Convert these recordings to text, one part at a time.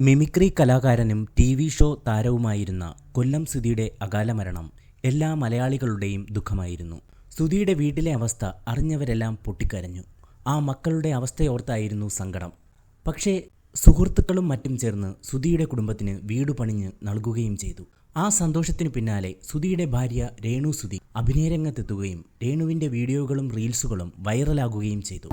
Mimicry കലാകാരനും T V show താരവുമായിരുന്ന കൊല്ലം സുധിയുടെ അകാല മരണം എല്ലാ മലയാളികളുടെയും ദുഃഖമായിരുന്നു. സുധിയുടെ വീട്ടിലെ അവസ്ഥ അറിഞ്ഞവരെല്ലാം പൊട്ടിക്കരഞ്ഞു. ആ മക്കളുടെ അവസ്ഥയോർത്തായിരുന്നു സങ്കടം. പക്ഷേ സുഹൃത്തുക്കളും മറ്റും ചേർന്ന് സുധിയുടെ കുടുംബത്തിന് വീട് പണിഞ്ഞ് നൽകുകയും ചെയ്തു. ആ സന്തോഷത്തിനു പിന്നാലെ സുധിയുടെ ഭാര്യ രേണു സുധി അഭിനയരംഗത്തെത്തുകയും രേണുവിന്റെ വീഡിയോകളും റീൽസുകളും വൈറലാകുകയും ചെയ്തു.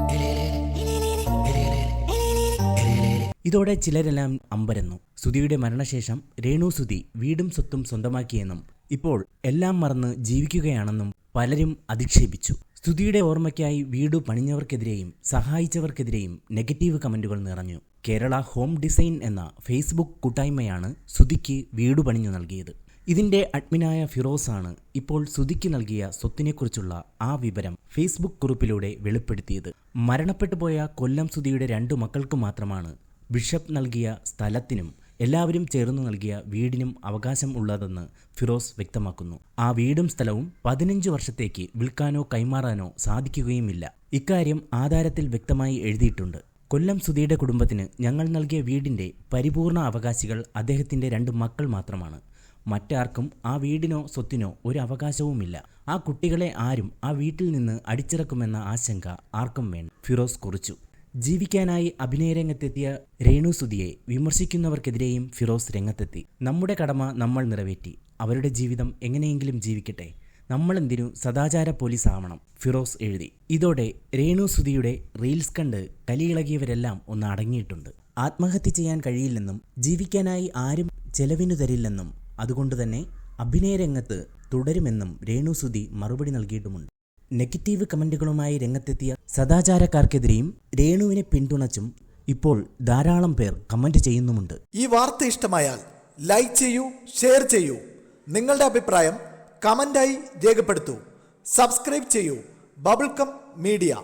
ഇതോടെ ചിലരെല്ലാം അമ്പരന്നു. സുധിയുടെ മരണശേഷം രേണു സുധി വീടും സ്വത്തും സ്വന്തമാക്കിയെന്നും ഇപ്പോൾ എല്ലാം മറന്ന് ജീവിക്കുകയാണെന്നും പലരും അധിക്ഷേപിച്ചു. സ്തുതിയുടെ ഓർമ്മയ്ക്കായി വീട് പണിഞ്ഞവർക്കെതിരെയും സഹായിച്ചവർക്കെതിരെയും നെഗറ്റീവ് കമന്റുകൾ നിറഞ്ഞു. കേരള ഹോം ഡിസൈൻ എന്ന ഫേസ്ബുക്ക് കൂട്ടായ്മയാണ് സുധിക്ക് വീട് പണിഞ്ഞു നൽകിയത്. ഇതിന്റെ അഡ്മിനായ ഫിറോസാണ് ഇപ്പോൾ സുധിക്ക് നൽകിയ സ്വത്തിനെക്കുറിച്ചുള്ള ആ വിവരം ഫേസ്ബുക്ക് കുറിപ്പിലൂടെ വെളിപ്പെടുത്തിയത്. മരണപ്പെട്ടു പോയ കൊല്ലം സുധിയുടെ രണ്ടു മക്കൾക്ക് മാത്രമാണ് ബിഷപ്പ് നൽകിയ സ്ഥലത്തിനും എല്ലാവരും ചേർന്ന് നൽകിയ വീടിനും അവകാശം ഉള്ളതെന്ന് ഫിറോസ് വ്യക്തമാക്കുന്നു. ആ വീടും സ്ഥലവും പതിനഞ്ച് വർഷത്തേക്ക് വിൽക്കാനോ കൈമാറാനോ സാധിക്കുകയുമില്ല. ഇക്കാര്യം ആധാരത്തിൽ വ്യക്തമായി എഴുതിയിട്ടുണ്ട്. കൊല്ലം സുധിയുടെ കുടുംബത്തിന് ഞങ്ങൾ നൽകിയ വീടിന്റെ പരിപൂർണ അവകാശികൾ അദ്ദേഹത്തിന്റെ രണ്ട് മക്കൾ മാത്രമാണ്. മറ്റാർക്കും ആ വീടിനോ സ്വത്തിനോ ഒരു അവകാശവുമില്ല. ആ കുട്ടികളെ ആരും ആ വീട്ടിൽ നിന്ന് അടിച്ചിറക്കുമെന്ന ആശങ്ക ആർക്കും വേണം ഫിറോസ് കുറിച്ചു. ജീവിക്കാനായി അഭിനയരംഗത്തെത്തിയ രേണു സുധിയെ വിമർശിക്കുന്നവർക്കെതിരെയും ഫിറോസ് രംഗത്തെത്തി. നമ്മുടെ കടമ നമ്മൾ നിറവേറ്റി. അവരുടെ ജീവിതം എങ്ങനെയെങ്കിലും ജീവിക്കട്ടെ. നമ്മളെന്തിനു സദാചാര പോലീസ് ആവണം? ഫിറോസ് എഴുതി. ഇതോടെ രേണു സുധിയുടെ റീൽസ് കണ്ട് കലിയിളകിയവരെല്ലാം ഒന്ന് അടങ്ങിയിട്ടുണ്ട്. ആത്മഹത്യ ചെയ്യാൻ കഴിയില്ലെന്നും ജീവിക്കാനായി ആരും ചെലവിനു തരില്ലെന്നും അതുകൊണ്ടുതന്നെ അഭിനയരംഗത്ത് തുടരുമെന്നും രേണു സുധി മറുപടി നൽകിയിട്ടുമുണ്ട്. നെഗറ്റീവ് കമന്റുകളുമായി രംഗത്തെത്തിയ സദാചാരക്കാർക്കെതിരെയും രേണുവിനെ പിന്തുണച്ചും ഇപ്പോൾ ധാരാളം പേർ കമന്റ് ചെയ്യുന്നുമുണ്ട്. ഈ വാർത്ത ഇഷ്ടമായാൽ ലൈക്ക് ചെയ്യൂ ഷെയർ ചെയ്യൂ. നിങ്ങളുടെ അഭിപ്രായം കമന്റായി രേഖപ്പെടുത്തൂ. സബ്സ്ക്രൈബ് ചെയ്യൂ. Bubblegum media.